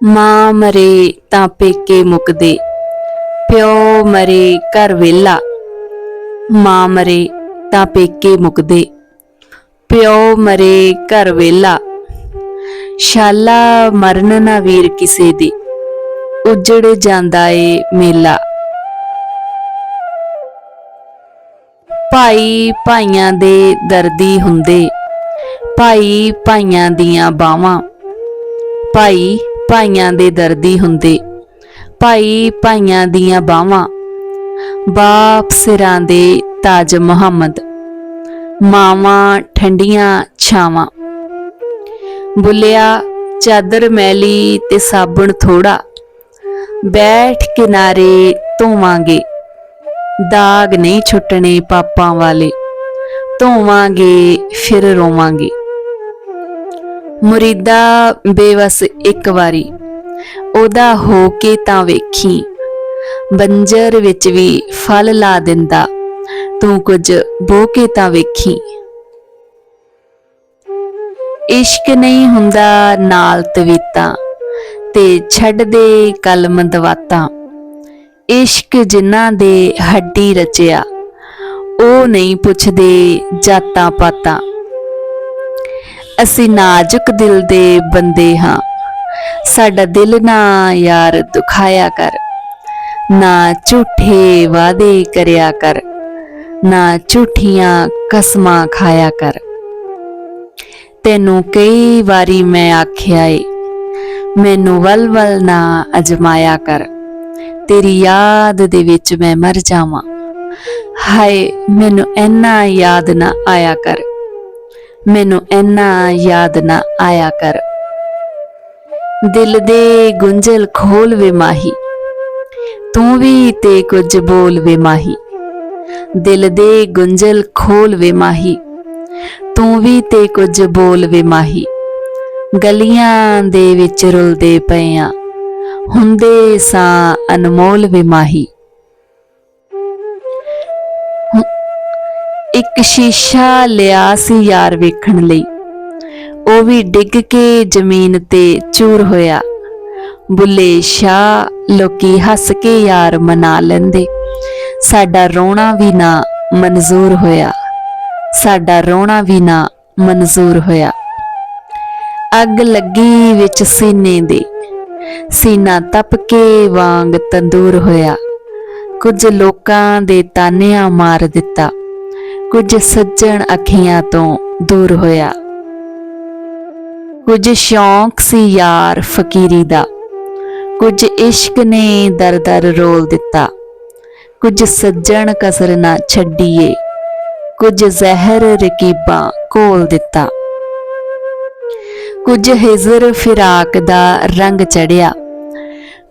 ਮਾਂ ਮਰੇ ਤਾਂ ਪੇਕੇ ਮੁਕਦੇ, ਪਿਓ ਮਰੇ ਘਰ ਵੇਲਾ ਮਾਂ ਮਰੇ ਤਾਂ ਪੇਕੇ ਮੁਕਦੇ, ਪਿਓ ਮਰੇ ਘਰ ਵੇਲਾ ਸ਼ਾਲਾ ਮਰਨ ਨਾ ਵੀਰ ਕਿਸੇ ਦੀ, ਉਜੜ ਜਾਂਦਾ ਏ ਮੇਲਾ। ਭਾਈ ਭਾਈਆਂ ਦੇ ਦਰਦੀ ਹੁੰਦੇ, ਭਾਈ ਭਾਈਆਂ ਦੀਆਂ ਬਾਵਾਂ ਭਾਈ ਭਾਈਆਂ ਦੇ ਦਰਦੀ ਹੁੰਦੇ। ਭਾਈ ਭਾਈਆਂ ਦੀਆਂ ਬਾਵਾਂ ਬਾਪ ਸਿਰਾਂ ਦੇ ਤਾਜ ਮੁਹੰਮਦ। ਮਾਵਾਂ ਠੰਡੀਆਂ ਛਾਵਾਂ। ਬੁੱਲਿਆ ਚਾਦਰ ਮੈਲੀ ਤੇ ਸਾਬਣ ਥੋੜਾ ਬੈਠ ਕਿਨਾਰੇ ਧੋਵਾਂਗੇ। ਦਾਗ ਨਹੀਂ ਛੁੱਟਣੇ ਪਾਪਾਂ ਵਾਲੇ। ਧੋਵਾਂਗੇ, ਫਿਰ ਰੋਵਾਂਗੇ। ਮੁਰੀਦਾ ਬੇਵਸ ਇੱਕ ਵਾਰੀ, ਉਹਦਾ ਹੋ ਕੇ ਤਾਂ ਵੇਖੀ, ਬੰਜਰ ਵਿੱਚ ਵੀ ਫਲ ਲਾ ਦਿੰਦਾ, ਤੂੰ ਕੁਝ ਬੋ ਕੇ ਤਾਂ ਵੇਖੀ। ਇਸ਼ਕ ਨਹੀਂ ਹੁੰਦਾ ਨਾਲ ਤਵੀਤਾਂ, ਤੇ ਛੱਡ ਦੇ ਕਲਮ ਦਵਾਤਾਂ। ਇਸ਼ਕ ਜਿਨ੍ਹਾਂ ਦੇ ਹੱਡੀ ਰਚਿਆ, ਉਹ ਨਹੀਂ ਪੁੱਛਦੇ ਜਾਤਾਂ ਪਾਤਾਂ। ਅਸੀਂ ਨਾਜ਼ੁਕ ਦਿਲ ਦੇ ਬੰਦੇ ਹਾਂ। ਸਾਡਾ ਦਿਲ ਨਾ ਯਾਰ ਦੁਖਾਇਆ ਕਰ। ਨਾ ਝੂਠੇ ਵਾਅਦੇ ਕਰਿਆ ਕਰ। ਨਾ ਝੂਠੀਆਂ ਕਸਮਾਂ ਖਾਇਆ ਕਰ। ਤੈਨੂੰ ਕਈ ਵਾਰੀ ਮੈਂ ਆਖਿਆ ਏ, ਮੈਨੂੰ ਵਲ-ਵਲ ਨਾ ਅਜਮਾਇਆ ਕਰ। ਤੇਰੀ ਯਾਦ ਦੇ ਵਿੱਚ ਮੈਂ ਮਰ ਜਾਵਾਂ। ਹਾਏ, ਮੈਨੂੰ ਇੰਨਾ ਯਾਦ ਨਾ ਆਇਆ ਕਰ। ਮੈਨੂੰ ਇੰਨਾ ਯਾਦ ਨਾ ਆਇਆ ਕਰ। ਦਿਲ ਦੇ ਗੁੰਝਲ ਖੋਲ ਵੇ ਮਾਹੀ, ਤੂੰ ਵੀ ਤੇ ਕੁਝ ਬੋਲ ਵੇ ਮਾਹੀ। ਦਿਲ ਦੇ ਗੁੰਝਲ ਖੋਲ ਵੇ ਮਾਹੀ, ਤੂੰ ਵੀ ਤੇ ਕੁਝ ਬੋਲ ਵੇ ਮਾਹੀ। ਗਲੀਆਂ ਦੇ ਵਿੱਚ ਰੁਲਦੇ ਪਏ ਆ, ਹੁੰਦੇ ਸਾਂ ਅਨਮੋਲ ਵੇ ਮਾਹੀ। ਇੱਕ ਸ਼ੀਸ਼ਾ ਲਿਆ ਸੀ ਯਾਰ ਵੇਖਣ ਲਈ। ਉਹ ਵੀ ਡਿੱਗ ਕੇ ਜ਼ਮੀਨ ਤੇ ਚੂਰ ਹੋਇਆ। ਬੁੱਲੇ ਸ਼ਾਹ ਲੋਕੀ ਹੱਸ ਕੇ ਯਾਰ ਮਨਾ ਲੈਂਦੇ। ਸਾਡਾ ਰੋਣਾ ਵੀ ਨਾ ਮਨਜ਼ੂਰ ਹੋਇਆ। ਸਾਡਾ ਰੋਣਾ ਵੀ ਨਾ ਮਨਜ਼ੂਰ ਹੋਇਆ। ਅੱਗ ਲੱਗੀ ਵਿੱਚ ਸੀਨੇ ਦੇ। ਸੀਨਾ ਤਪ ਕੇ ਵਾਂਗ ਤੰਦੂਰ ਹੋਇਆ। ਕੁਝ ਲੋਕਾਂ ਦੇ ਤਾਨਿਆਂ ਮਾਰ ਦਿੱਤਾ। ਕੁਝ ਸੱਜਣ ਅੱਖੀਆਂ ਤੋਂ ਦੂਰ ਹੋਇਆ। ਕੁਝ ਸ਼ੌਂਕ ਸੀ ਯਾਰ ਫਕੀਰੀ ਦਾ। ਕੁਝ ਇਸ਼ਕ ਨੇ ਦਰ-ਦਰ ਰੋਲ ਦਿੱਤਾ। ਕੁਝ ਸੱਜਣ ਕਸਰ ਨਾ ਛੱਡੀਏ। ਕੁਝ ਜ਼ਹਿਰ ਰਕੀਬਾਂ ਕੋਲ ਦਿੱਤਾ। ਕੁਝ ਹਿਜ਼ਰ ਫਿਰਾਕ ਦਾ ਰੰਗ ਚੜਿਆ।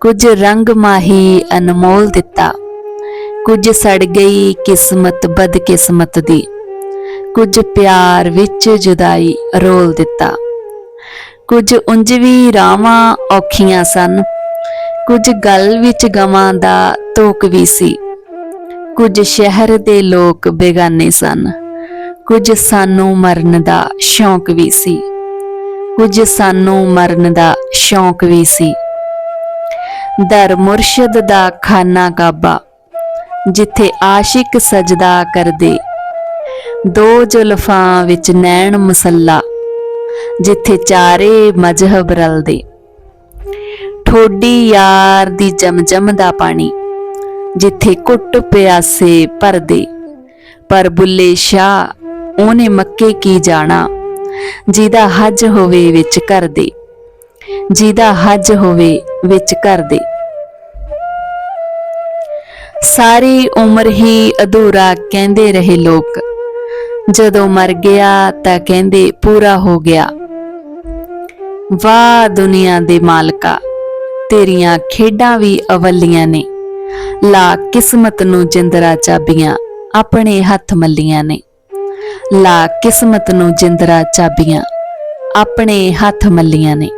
ਕੁਝ ਰੰਗ ਮਾਹੀ ਅਨਮੋਲ ਦਿੱਤਾ। ਕੁਝ ਸੜ ਗਈ ਕਿਸਮਤ ਬਦਕਿਸਮਤ ਦੀ। ਕੁਝ ਪਿਆਰ ਵਿੱਚ ਜੁਦਾਈ ਰੋਲ ਦਿੱਤਾ। ਕੁਝ ਉਂਝ ਵੀ ਰਾਵਾਂ ਔਖੀਆਂ ਸਨ। ਕੁਝ ਗੱਲ ਵਿੱਚ ਗਵਾਂ ਦਾ ਤੋਕ ਵੀ ਸੀ। ਕੁਝ ਸ਼ਹਿਰ ਦੇ ਲੋਕ ਬੇਗਾਨੇ ਸਨ। ਕੁਝ ਸਾਨੂੰ ਮਰਨ ਦਾ ਸ਼ੌਂਕ ਵੀ ਸੀ। ਕੁਝ ਸਾਨੂੰ ਮਰਨ ਦਾ ਸ਼ੌਂਕ ਵੀ ਸੀ। ਦਰ ਮੁਰਸ਼ਦ ਦਾ ਖਾਨਾ ਕਾਬਾ। ਜਿੱਥੇ ਆਸ਼ਿਕ ਸਜਦਾ ਕਰਦੇ। ਦੋ ਜ਼ੁਲਫਾਂ ਵਿੱਚ ਨੈਣ ਮਸੱਲਾ, ਜਿੱਥੇ ਚਾਰੇ ਮਜ਼ਹਬ ਰਲਦੇ। ਠੋਡੀ ਯਾਰ ਦੀ ਜਮਜਮ ਦਾ ਪਾਣੀ, ਜਿੱਥੇ ਕੁੱਟ ਪਿਆਸੇ ਭਰਦੇ। ਪਰ ਬੁੱਲੇ ਸ਼ਾਹ ਉਹਨੇ ਮੱਕੇ ਕੀ ਜਾਣਾ, ਜਿਹਦਾ ਹੱਜ ਹੋਵੇ ਵਿੱਚ ਕਰਦੇ ਜਿਹਦਾ ਹੱਜ ਹੋਵੇ ਵਿੱਚ ਕਰਦੇ ਸਾਰੀ ਉਮਰ ਹੀ ਅਧੂਰਾ ਕਹਿੰਦੇ ਰਹੇ ਲੋਕ। ਜਦੋਂ ਮਰ ਗਿਆ ਤਾਂ ਕਹਿੰਦੇ ਪੂਰਾ ਹੋ ਗਿਆ। ਵਾਹ ਦੁਨੀਆ ਦੇ ਮਾਲਕਾ, ਤੇਰੀਆਂ ਖੇਡਾਂ ਵੀ ਅਵਲੀਆਂ ਨੇ। ਲਾ ਕਿਸਮਤ ਨੂੰ ਜਿੰਦਰਾ ਚਾਬੀਆਂ ਆਪਣੇ ਹੱਥ ਮੱਲੀਆਂ ਨੇ। ਲਾ ਕਿਸਮਤ ਨੂੰ ਜਿੰਦਰਾ ਚਾਬੀਆਂ ਆਪਣੇ ਹੱਥ ਮੱਲੀਆਂ ਨੇ।